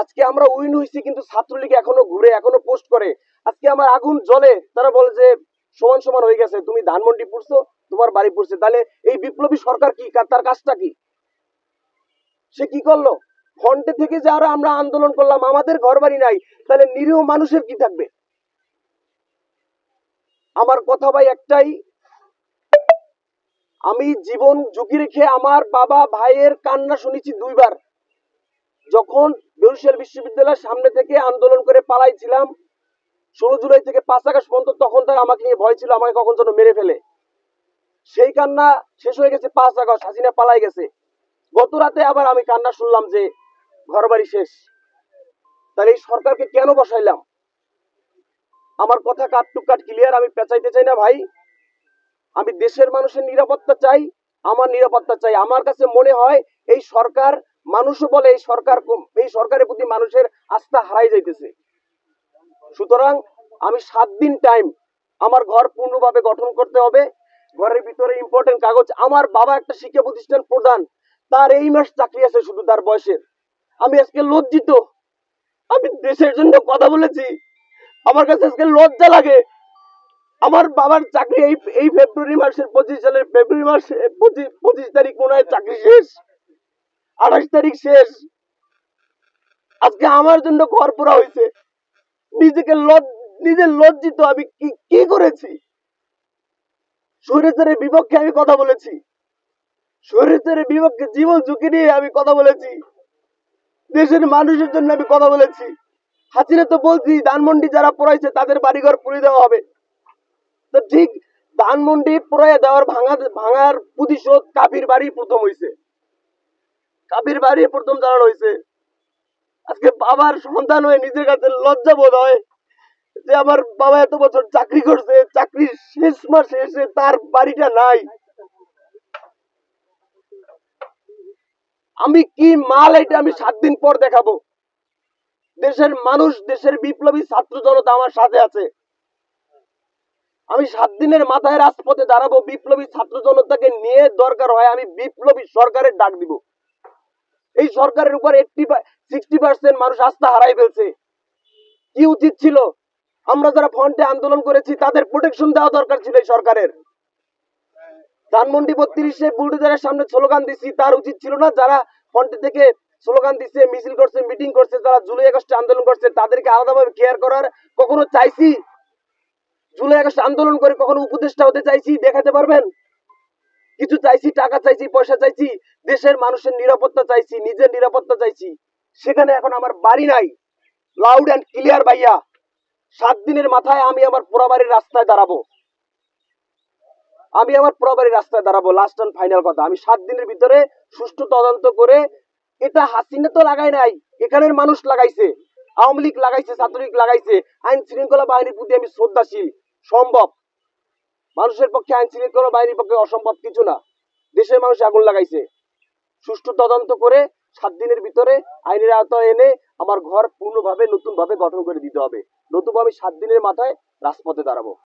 আজকে আমরা উইন হয়েছি কিন্তু ছাত্রলীগ এখনও ঘুরে, এখনও পোস্ট করে। আজকে আমার আগুন জ্বলে, তারা বলে যে সমান সমান হয়ে গেছে, তুমি ধানমন্ডি পড়ছো, তোমার বাড়ি পড়ছে। তাহলে এই বিপ্লবী সরকার কি? তার কাজটা কি? সে কি করল? ফ্রন্টে থেকে যারা আমরা আন্দোলন করলাম, আমাদের ঘর বাড়ি নাই, তাহলে নিরীহ মানুষের কি থাকবে? আমার কথা ভাই একটাই, আমি জীবন ঝুঁকি রেখে আমার বাবা ভাইয়ের কান্না শুনেছি দুইবার। যখন বরিশাল বিশ্ববিদ্যালয়ের সামনে থেকে আন্দোলন করে পালাইছিলাম, ষোলো জুলাই থেকে পাঁচ আগস্ট পর্যন্ত তখন তার আমাকে নিয়ে ভয় ছিল, আমাকে কখন যেন মেরে ফেলে। সেই কান্না শেষ হয়ে গেছে পাঁচ আগস্ট, হাসিনা পালাই গেছে। গত রাতে আবার আমি কান্না শুনলাম যে ঘর বাড়ি শেষ। তাহলে এই সরকারকে কেন বসাইলাম? আমার কথা কাট টু কাট ক্লিয়ার আমি পেঁচাইতে চাই না ভাই। আমি দেশের মানুষের নিরাপত্তা চাই, আমার নিরাপত্তা চাই। আমার কাছে মনে হয় এই সরকার মানুষও বলে এই সরকার এই সরকারের প্রতি মানুষের আস্থা হারাই যাইতেছে। সুতরাং আমি সাত দিন টাইম আমার ঘর পূর্ণভাবে গঠন করতে হবে। ঘরের ভিতরে ইম্পর্টেন্ট কাগজ। আমার বাবা একটা শিক্ষা প্রতিষ্ঠান প্রধান। তার এই মাস চাকরি আছে শুধু তার বয়সের। আমি আজকে লজ্জিত। আমি দেশের জন্য কথা বলেছি। আমার কাছে আজকে লজ্জা লাগে। আমার বাবার চাকরি এই এই ফেব্রুয়ারি মাসের পঁচিশ সালের ফেব্রুয়ারি মাসে পঁচিশ তারিখ মনে হয় চাকরি শেষ। আঠাশ তারিখ শেষ। আজকে আমার জন্য ঘর পোড়া হয়েছে। নিজেকে লজ- নিজে লজ্জিত আমি কি কি করেছি? স্বৈরাচারের বিপক্ষে আমি কথা বলেছি। স্বৈরাচারের বিপক্ষে জীবন ঝুঁকি নিয়ে আমি কথা বলেছি। দেশের মানুষের জন্য আমি কথা বলেছি। হাসিনা তো বলছি, ধানমন্ডি যারা পড়াইছে তাদের বাড়িঘর পুড়ে দেওয়া হবে। তো ঠিক ধানমন্ডি পুরাইয়া দেওয়ার ভাঙা, ভাঙার প্রতিশোধ কাবির বাড়ি প্রথম হইছে। কাবির বাড়ি প্রথম জানানো হয়েছে। আজকে বাবার সন্তান হয়ে নিজের কাছে লজ্জা বোধ হয় যে আমার বাবা এত বছর চাকরি করছে চাকরির শেষ মাসে এসে তার বাড়িটা নাই। আমি কি মাল এটা আমি সাত দিন পর দেখাবো? দেশের মানুষ, দেশের বিপ্লবী ছাত্র জনতা আমার সাথে আছে। আমি সাত দিনের মাথায় রাজপথে দাঁড়াবো, বিপ্লবী ছাত্র জনতাকে নিয়ে দরকার হয়, আমি বিপ্লবী সরকারের ডাক দিব। এই সরকারের উপর এইটটি সিক্সটি পার্সেন্ট মানুষ আস্থা হারাই ফেলছে। কি উচিত ছিল? আমরা যারা ফ্রন্টে আন্দোলন করেছি, তাদের প্রোটেকশন দেওয়া দরকার ছিল এই সরকারের। ধানমন্ডি বত্রিশে বুলডোজারের সামনে স্লোগান দিচ্ছি তার উচিত ছিল না যারা ফ্রন্টে থেকে স্লোগান দিচ্ছে মিছিল করছে মিটিং করছে যারা জুলাই আগস্টে আন্দোলন করছে, তাদেরকে আলাদাভাবে কেয়ার করার কখনো চাইছি? জুলাই আগস্ট আন্দোলন করে কখনো উপদেষ্টা হতে চাইছি, দেখাতে পারবেন? কিছু চাইছি, টাকা চাইছি, পয়সা চাইছি, দেশের মানুষের নিরাপত্তা চাইছি, নিজের নিরাপত্তা চাইছি। সেখানে এখন আমার বাড়ি নাই। লাউড অ্যান্ড ক্লিয়ার ভাইয়া। সাত দিনের মাথায় আমি আমার পোড়াবাড়ির রাস্তায় দাঁড়াবো। আমি আমার পোড়াবাড়ির রাস্তায় দাঁড়াবো লাস্ট অ্যান্ড ফাইনাল কথা। আমি সাত দিনের ভিতরে সুষ্ঠু তদন্ত করে এটা হাসিনা তো লাগাই নাই, এখানের মানুষ লাগাইছে, আওয়ামী লীগ লাগাইছে, ছাত্রলীগ লাগাইছে, আইন শৃঙ্খলা বাহিনীর প্রতি আমি শ্রদ্ধাশীল, সম্ভব। মানুষের পক্ষে আইন শৃঙ্খলা বাহিনীর পক্ষে অসম্ভব কিছু না। দেশের মানুষ আগুন লাগাইছে। সুষ্ঠু তদন্ত করে সাত দিনের ভিতরে আইনের আওতায় এনে আমার ঘর পূর্ণভাবে, নতুনভাবে গঠন করে দিতে হবে। নতুবা আমি সাত দিনের মাথায় রাজপথে দাঁড়াবো।